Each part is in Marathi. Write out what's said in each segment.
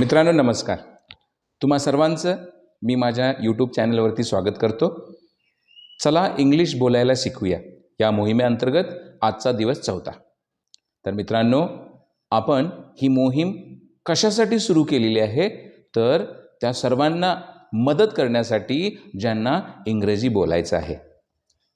मित्रांनो नमस्कार. तुम्हा सर्वांचं मी माझ्या यूट्यूब चॅनलवरती स्वागत करतो. चला इंग्लिश बोलायला शिकूया. या मोहिमेअंतर्गत आजचा दिवस चौथा. तर मित्रांनो आपण ही मोहीम कशासाठी सुरू केलेली आहे? तर त्या सर्वांना मदत करण्यासाठी ज्यांना इंग्रजी बोलायचं आहे.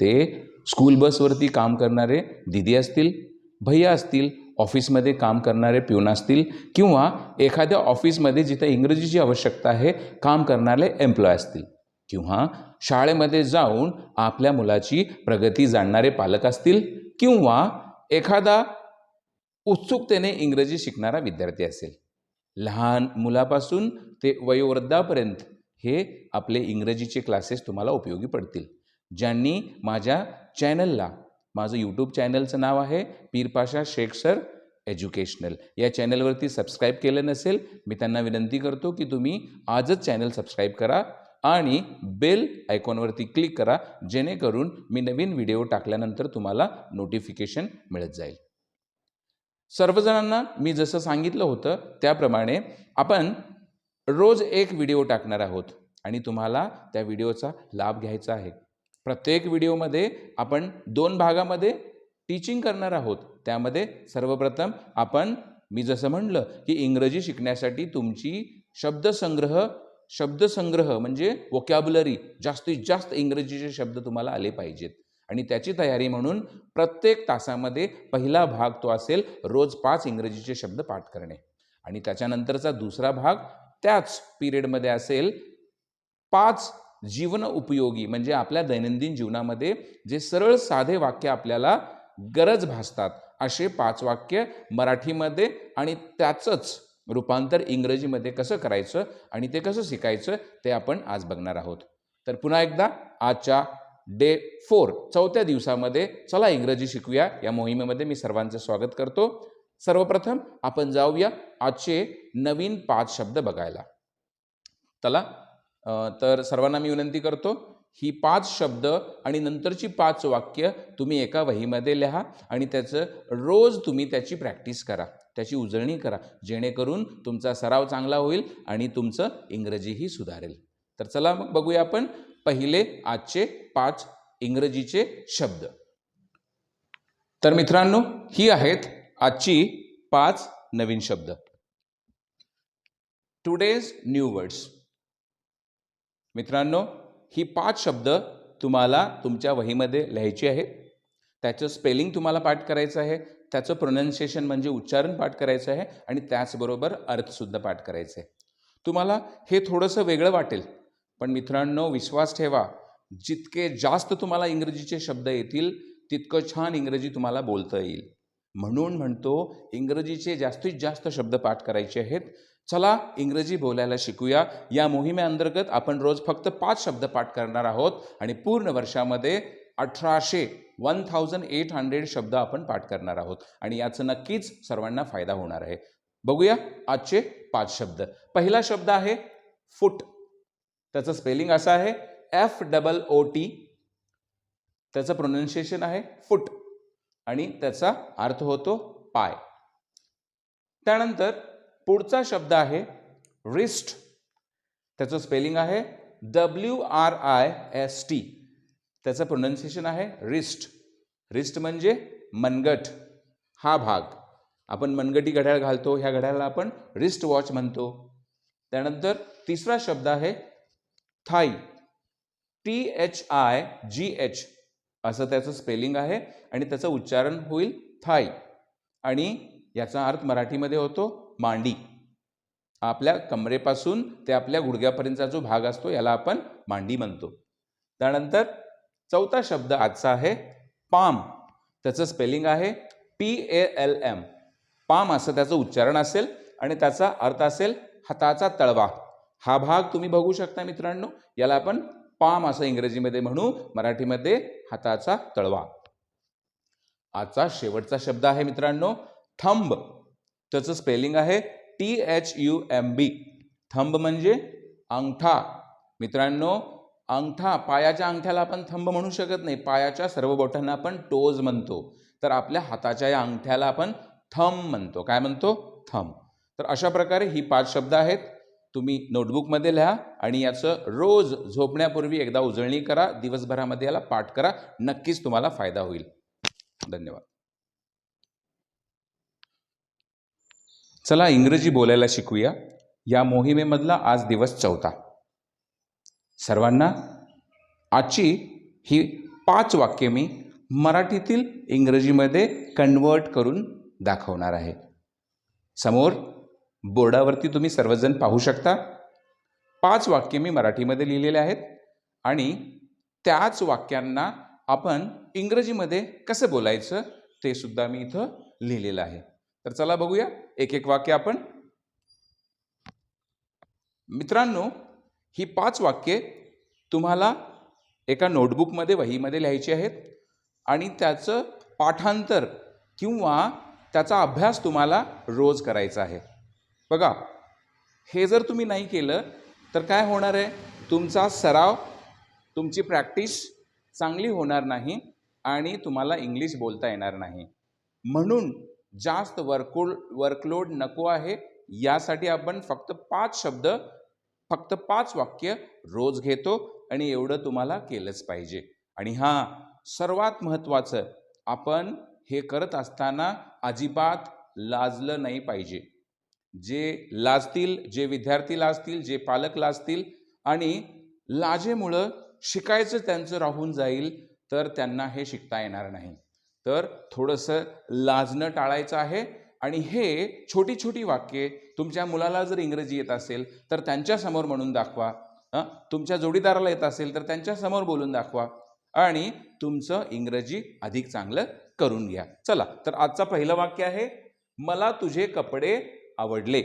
ते स्कूल बसवरती काम करणारे दिदी असतील भैया असतील ऑफिसमध्ये काम करणारे प्यून असतील किंवा एखाद्या ऑफिसमध्ये जिथे इंग्रजीची आवश्यकता आहे काम करणारे एम्प्लॉय असतील. किंवा शाळेमध्ये जाऊन आपल्या मुलाची प्रगती जाणणारे पालक असतील किंवा एखादा उत्सुकतेने इंग्रजी शिकणारा विद्यार्थी असेल. लहान मुलापासून ते वयोवृद्धापर्यंत हे आपले इंग्रजीचे क्लासेस तुम्हाला उपयोगी पडतील. ज्यांनी माझ्या चॅनलला माझं यूट्यूब चॅनलचं नाव आहे पीरपाशा शेख सर एज्युकेशनल या चॅनलवरती सबस्क्राईब केलं नसेल मी त्यांना विनंती करतो की तुम्ही आजच चॅनल सबस्क्राईब करा आणि बेल आयकॉनवरती क्लिक करा जेणेकरून मी नवीन व्हिडिओ टाकल्यानंतर तुम्हाला नोटिफिकेशन मिळत जाईल. सर्वजणांना मी जसं सांगितलं होतं त्याप्रमाणे आपण रोज एक व्हिडिओ टाकणार आहोत आणि तुम्हाला त्या व्हिडिओचा लाभ घ्यायचा आहे. प्रत्येक व्हिडिओमध्ये आपण दोन भागामध्ये टीचिंग करणार आहोत. त्यामध्ये सर्वप्रथम आपण मी जसं म्हणलं की इंग्रजी शिकण्यासाठी तुमची शब्दसंग्रह शब्दसंग्रह म्हणजे वोकॅब्युलरी जास्तीत जास्त इंग्रजीचे शब्द तुम्हाला आले पाहिजेत. आणि त्याची तयारी म्हणून प्रत्येक तासामध्ये पहिला भाग तो असेल रोज पाच इंग्रजीचे शब्द पाठ करणे. आणि त्याच्यानंतरचा दुसरा भाग त्याच पिरियडमध्ये असेल पाच जीवन उपयोगी म्हणजे आपल्या दैनंदिन जीवनामध्ये जे सरळ साधे वाक्य आपल्याला गरज भासतात. असे पाच वाक्य मराठीमध्ये आणि त्याचंच रूपांतर इंग्रजीमध्ये कसं करायचं आणि ते कसं शिकायचं ते आपण आज बघणार आहोत. तर पुन्हा एकदा आजच्या डे फोर चौथ्या दिवसामध्ये चला इंग्रजी शिकूया. या मोहिमेमध्ये मी सर्वांचं स्वागत करतो. सर्वप्रथम आपण जाऊया आजचे नवीन पाच शब्द बघायला. चला तर सर्वांना मी विनंती करतो ही पाच शब्द आणि नंतरची पाच वाक्य तुम्ही एका वहीमध्ये लिहा आणि त्याचं रोज तुम्ही त्याची प्रॅक्टिस करा त्याची उजळणी करा जेणेकरून तुमचा सराव चांगला होईल आणि तुमचं इंग्रजीही सुधारेल. तर चला मग बघूया आपण पहिले आजचे पाच इंग्रजीचे शब्द. तर मित्रांनो ही आहेत आजची पाच नवीन शब्द. टुडेज न्यू वर्ड्स मित्रांनो ही पाच शब्द तुम्हाला तुमच्या वहीमध्ये लिहायची आहे त्याचं स्पेलिंग तुम्हाला पाठ करायचं आहे. त्याचं प्रोनाऊन्सिएशन म्हणजे उच्चारण पाठ करायचं आहे आणि त्याचबरोबर अर्थसुद्धा पाठ करायचं. आहे तुम्हाला हे थोडंसं वेगळं वाटेल पण मित्रांनो विश्वास ठेवा जितके जास्त तुम्हाला इंग्रजीचे शब्द येतील तितकं छान इंग्रजी तुम्हाला बोलता येईल. म्हणून म्हणतो इंग्रजीचे जास्तीत जास्त शब्द पाठ करायचे आहेत. चला इंग्रजी बोलायला शिकूया. या मोहिमेअंतर्गत आपण रोज फक्त पाच शब्द पाठ करणार आहोत आणि पूर्ण वर्षामध्ये अठराशे वन थाउजंड एट हंड्रेड शब्द आपण पाठ करणार आहोत. आणि याचं नक्कीच सर्वांना फायदा होणार आहे. बघूया आजचे पाच शब्द. पहिला शब्द आहे फुट. त्याचं स्पेलिंग असं आहे एफ डबल ओ टी त्याचं प्रोनाऊन्सिएशन आहे फुट. आणि त्याचा अर्थ होतो पाय. त्यानंतर पुढचा शब्द आहे रिस्ट त्याचं स्पेलिंग आहे W R I S T त्याचं प्रोनाऊन्सिएशन आहे रिस्ट रिस्ट म्हणजे मनगट. हा भाग. आपण मनगटी घड्याळ घालतो. ह्या घड्याळाला आपण रिस्ट वॉच म्हणतो. त्यानंतर तिसरा शब्द आहे thigh T H I G H असं त्याचं स्पेलिंग आहे आणि त्याचं उच्चारण होईल थाई. आणि याचा अर्थ मराठीमध्ये होतो मांडी. आपल्या कमरेपासून ते आपल्या गुडघ्यापर्यंतचा जो भाग असतो याला आपण मांडी म्हणतो. त्यानंतर चौथा शब्द आजचा आहे पाम. त्याचं स्पेलिंग आहे P A L M palm असं त्याचं उच्चारण असेल आणि त्याचा अर्थ असेल हाताचा तळवा. हा भाग तुम्ही बघू शकता मित्रांनो. याला आपण पाम असं इंग्रजीमध्ये म्हणू मराठीमध्ये हाताचा तळवा. आजचा शेवटचा शब्द आहे मित्रांनो थंब. त्याचं स्पेलिंग आहे T H U M B thumb म्हणजे अंगठा. मित्रांनो अंगठा पायाच्या अंगठ्याला आपण थंब म्हणू शकत नाही. पायाच्या सर्व बोटांना आपण टोज म्हणतो. तर आपल्या हाताच्या या अंगठ्याला आपण थंब म्हणतो. काय म्हणतो? थंब. तर अशा प्रकारे ही पाच शब्द आहेत. तुम्ही नोटबुकमध्ये लिहा आणि याचं रोज झोपण्यापूर्वी एकदा उजळणी करा दिवसभरामध्ये याला पाठ करा नक्कीच तुम्हाला फायदा होईल. धन्यवाद. चला इंग्रजी बोलायला शिकूया. या मोहिमेमधला आज दिवस चौथा. सर्वांना आजची ही पाच वाक्ये मी मराठीतील इंग्रजीमध्ये कन्वर्ट करून दाखवणार आहे. समोर बोर्डावरती तुम्ही सर्वजण पाहू शकता. पाच वाक्य मी मराठीमध्ये लिहिलेले आहेत आणि त्याच वाक्यांना आपण इंग्रजीमध्ये कसं बोलायचं ते सुद्धा मी इथं लिहिलेलं आहे. तर चला बघूया एक एक वाक्य आपण. मित्रांनो ही पाच वाक्ये तुम्हाला एका नोटबुकमध्ये वहीमध्ये लिहायची आहेत आणि त्याचं पाठांतर किंवा त्याचा अभ्यास तुम्हाला रोज करायचा आहे. बघा हे जर तुम्ही नाही केलं तर काय होणार आहे? तुमचा सराव तुमची प्रॅक्टिस चांगली होणार नाही आणि तुम्हाला इंग्लिश बोलता येणार नाही. म्हणून जास्त वर्कलोड वर्कलोड नको आहे. यासाठी आपण फक्त पाच शब्द फक्त पाच वाक्य रोज घेतो आणि एवढं तुम्हाला केलंच पाहिजे. आणि हां सर्वात महत्त्वाचं आपण हे करत असताना अजिबात लाजलं नाही पाहिजे. जे लाजतील जे विद्यार्थी लाजतील जे पालक लाजतील आणि लाजेमुळं शिकायचं त्यांचं राहून जाईल तर त्यांना हे शिकता येणार नाही. तर थोडंसं लाजणं टाळायचं आहे आणि हे छोटी छोटी वाक्ये तुमच्या मुलाला जर इंग्रजी येत असेल तर त्यांच्यासमोर म्हणून दाखवा. तुमच्या जोडीदाराला येत असेल तर त्यांच्यासमोर बोलून दाखवा आणि तुमचं इंग्रजी अधिक चांगलं करून घ्या. चला तर आजचं पहिलं वाक्य आहे मला तुझे कपडे आवडले.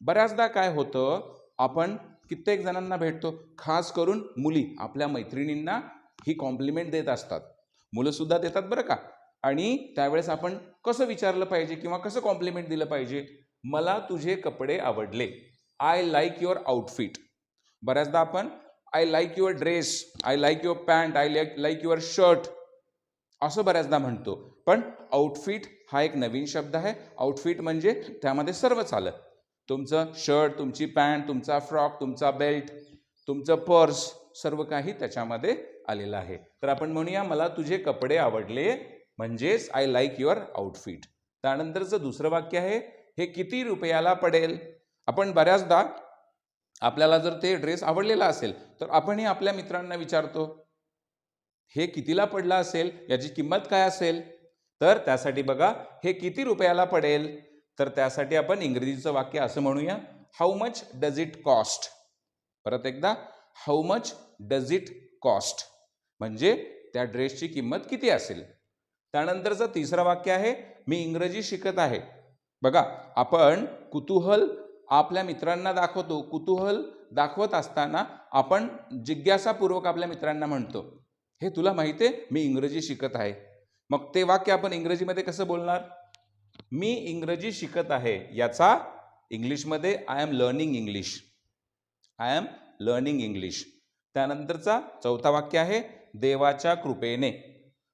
बऱ्याचदा काय होतं आपण कित्येक जणांना भेटतो खास करून मुली. आपल्या मैत्रिणींना ही कॉम्प्लिमेंट देत असतात. मुलंसुद्धा देतात बरं का? आणि त्यावेळेस आपण कसं विचारलं पाहिजे किंवा कसं कॉम्प्लिमेंट दिलं पाहिजे? मला तुझे कपडे आवडले. आय लाईक युअर आउटफिट बऱ्याचदा आपण I like your dress I like your pant I like like your shirt असं बऱ्याचदा म्हणतो. पण आउटफिट हा एक नवीन शब्द आहे. आउटफिट म्हणजे त्यामध्ये सर्वच आलं. तुमचं शर्ट तुमची पॅन्ट तुमचा फ्रॉक तुमचा बेल्ट तुमचं पर्स सर्व काही त्याच्यामध्ये आलेलं आहे. तर आपण म्हणूया मला तुझे कपडे आवडले म्हणजेच आय लाईक युअर आउटफिट त्यानंतरचं दुसरं वाक्य आहे हे किती रुपयाला पडेल? आपण बऱ्याचदा आपल्याला जर ते ड्रेस आवडलेला असेल तर आपणही आपल्या मित्रांना विचारतो हे कितीला पडला असेल? याची किंमत काय असेल? तर त्यासाठी बघा हे किती रुपयाला पडेल? तर त्यासाठी आपण इंग्रजीचं वाक्य असं म्हणूया how much does it cost परत एकदा how much does it cost म्हणजे त्या ड्रेसची किंमत किती असेल? त्यानंतरचं तिसरं वाक्य आहे मी इंग्रजी शिकत आहे. बघा आपण कुतूहल आपल्या मित्रांना दाखवतो. कुतूहल दाखवत असताना आपण जिज्ञासापूर्वक आपल्या मित्रांना म्हणतो हे तुला माहिती आहे? मी इंग्रजी शिकत आहे. मग ते वाक्य आपण इंग्रजीमध्ये कसं बोलणार? मी इंग्रजी शिकत आहे याचा इंग्लिशमध्ये I am learning English I am learning English त्यानंतरचा चौथा वाक्य आहे देवाच्या कृपेने.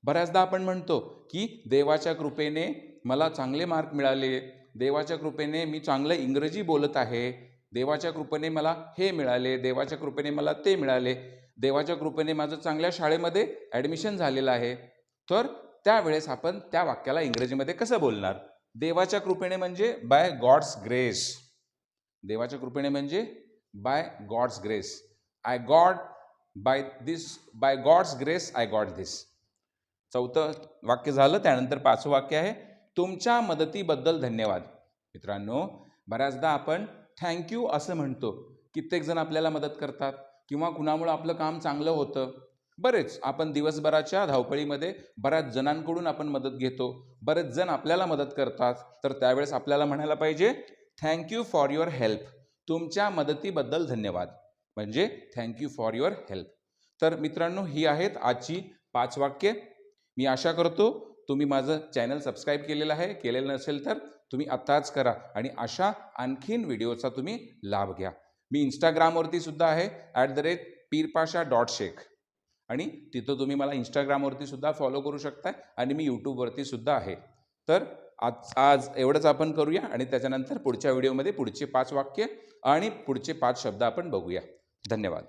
बऱ्याचदा आपण म्हणतो की देवाच्या कृपेने मला चांगले मार्क मिळाले देवाच्या कृपेने मी चांगलं इंग्रजी बोलत आहे देवाच्या कृपेने मला हे मिळाले देवाच्या कृपेने मला ते मिळाले देवाच्या कृपेने माझं चांगल्या शाळेमध्ये ॲडमिशन झालेलं आहे. तर त्यावेळेस आपण त्या वाक्याला इंग्रजीमध्ये कसं बोलणार? देवाच्या कृपेने म्हणजे बाय गॉड्स ग्रेस देवाच्या कृपेने म्हणजे by God's grace I got by this by God's grace I got this चौथं वाक्य झालं त्यानंतर पाचवं वाक्य आहे तुमच्या मदतीबद्दल धन्यवाद. मित्रांनो बऱ्याचदा आपण थँक्यू असं म्हणतो. कित्येक जण आपल्याला मदत करतात किंवा कुणामुळं आपलं काम चांगलं होतं. बरेच. आपण दिवसभराच्या धावपळीमध्ये बऱ्याच जणांकडून आपण मदत घेतो. बरेच जण आपल्याला मदत करतात. तर त्यावेळेस आपल्याला म्हणायला पाहिजे थँक्यू फॉर युअर हेल्प तुमच्या मदतीबद्दल धन्यवाद. म्हणजे थँक्यू फॉर युअर हेल्प तर मित्रांनो ही आहेत आजची पाच वाक्य. मी आशा करतो तुम्ही माझं चॅनल सबस्क्राईब केलेलं आहे. केलेलं नसेल तर तुम्ही आत्ताच करा आणि अशा आणखीन व्हिडिओचा तुम्ही लाभ घ्या. मी इंस्टाग्रामवरती सुद्धा आहे at the rate Peerpasha dot Shaikh आणि तिथं तुम्ही मला इंस्टाग्रामवरती सुद्धा फॉलो करू शकताय आणि मी यूट्यूबवरती सुद्धा आहे. तर आज आज एवढंच आपण करूया आणि त्याच्यानंतर पुढच्या व्हिडिओमध्ये पुढचे पाच वाक्य आणि पुढचे पाच शब्द आपण बघूया. धन्यवाद.